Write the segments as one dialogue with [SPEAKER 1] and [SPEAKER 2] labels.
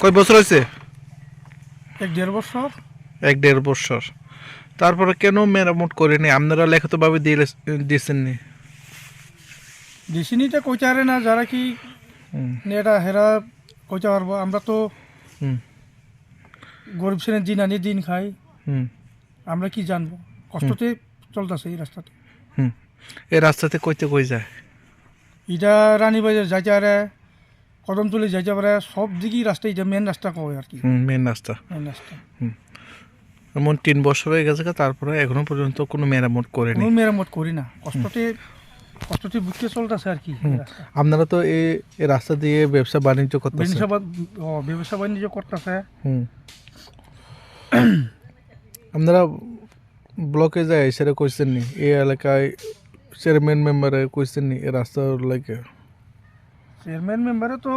[SPEAKER 1] কয় বছর হয়েছে?
[SPEAKER 2] এক দেড় বছর।
[SPEAKER 1] এক দেড় বছর। তারপরে কেন মেরামত করেনি? আপনারা লিখিতভাবে দিলে দিয়েছেন নি
[SPEAKER 2] ডিসিনিটা কইচারে না যারা কি এটা হেরা কইতে পারব। আমরা তো গরিব শ্রেণির দিন আনি দিন খাই।
[SPEAKER 1] হুম,
[SPEAKER 2] আমরা কি জানব? কষ্টতে চলতেছে এই রাস্তাতে।
[SPEAKER 1] এই রাস্তাতে কইতে কই যায়?
[SPEAKER 2] এটা রানীবাজার যাইতে পারে কদমতলি যাইতে পারে সব দিকেই রাস্তা এটা মেন রাস্তা কয় আর কি।
[SPEAKER 1] মেন রাস্তা
[SPEAKER 2] মেন রাস্তা
[SPEAKER 1] এমন তিন বছর হয়ে গেছে তারপরে এখনও পর্যন্ত কোনো মেরামত করেনি
[SPEAKER 2] কোনো মেরামত করি না। কষ্টতে কষ্টতে বুঝতে চলতেছে আর কি
[SPEAKER 1] আপনারা তো এই রাস্তা দিয়ে ব্যবসা বাণিজ্য করতেছেন
[SPEAKER 2] ব্যবসা বাণিজ্য করতেছে
[SPEAKER 1] আপনারা ব্লকে যায় সেটা কইছেন নি এই এলাকায় চেয়ারম্যান মেম্বারে কইছেন নি এই রাস্তা লাগে
[SPEAKER 2] চেয়ারম্যান মেম্বারে তো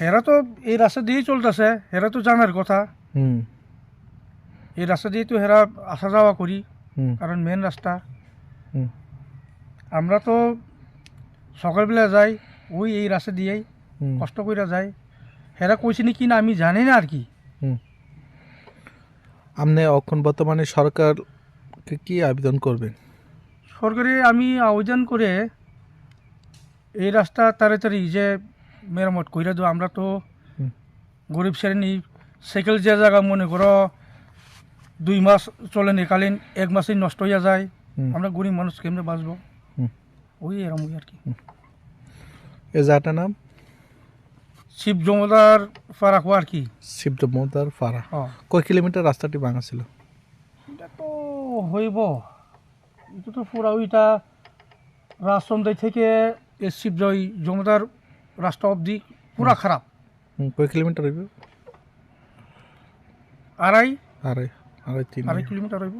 [SPEAKER 2] হেরা তো এই রাস্তা দিয়েই চলতেছে হেরা তো জানার কথা।
[SPEAKER 1] হুম।
[SPEAKER 2] এই রাস্তা দিয়ে তো হেরা আসা যাওয়া করি কারণ মেন রাস্তা। আমরা তো সকালবেলা যাই ওই এই রাস্তা দিয়েই কষ্ট করে যাই। হেরা কইছে কি না আমি জানি না আর কি।
[SPEAKER 1] হুম। আপনি এখন বর্তমানে সরকারকে কি আবেদন করবেন?
[SPEAKER 2] সরকারে আমি আবেদন করে এই রাস্তা তাড়াতাড়ি যে মেরামত কইরা দেবো আমরা তো। গরিব শ্রেণি সাইকেল যে জায়গা মনে করো দুই মাস চলে নিকালীন এক মাসেই নষ্ট হইয়া যায়। আমরা গরিব মানুষ কেমনে বাঁচবো। ওই এরম আর কি।
[SPEAKER 1] এই জায়গাটার নাম?
[SPEAKER 2] শিব জমদার ফারাক আর কি।
[SPEAKER 1] শিবদমোদার ফাড়া
[SPEAKER 2] হ্যাঁ
[SPEAKER 1] কয় কিলোমিটার রাস্তাটি ভাঙা ছিল?
[SPEAKER 2] এটা তো হইব। এটা তো পুরা ওইটা রাজচন্দ্র থেকে এ শিবজয় জমদার রাস্তা অবধি পুরা খারাপ।
[SPEAKER 1] কয় কিলোমিটার হইব?
[SPEAKER 2] আড়াই।
[SPEAKER 1] আড়াই আড়াই তিন
[SPEAKER 2] আড়াই কিলোমিটার হইব।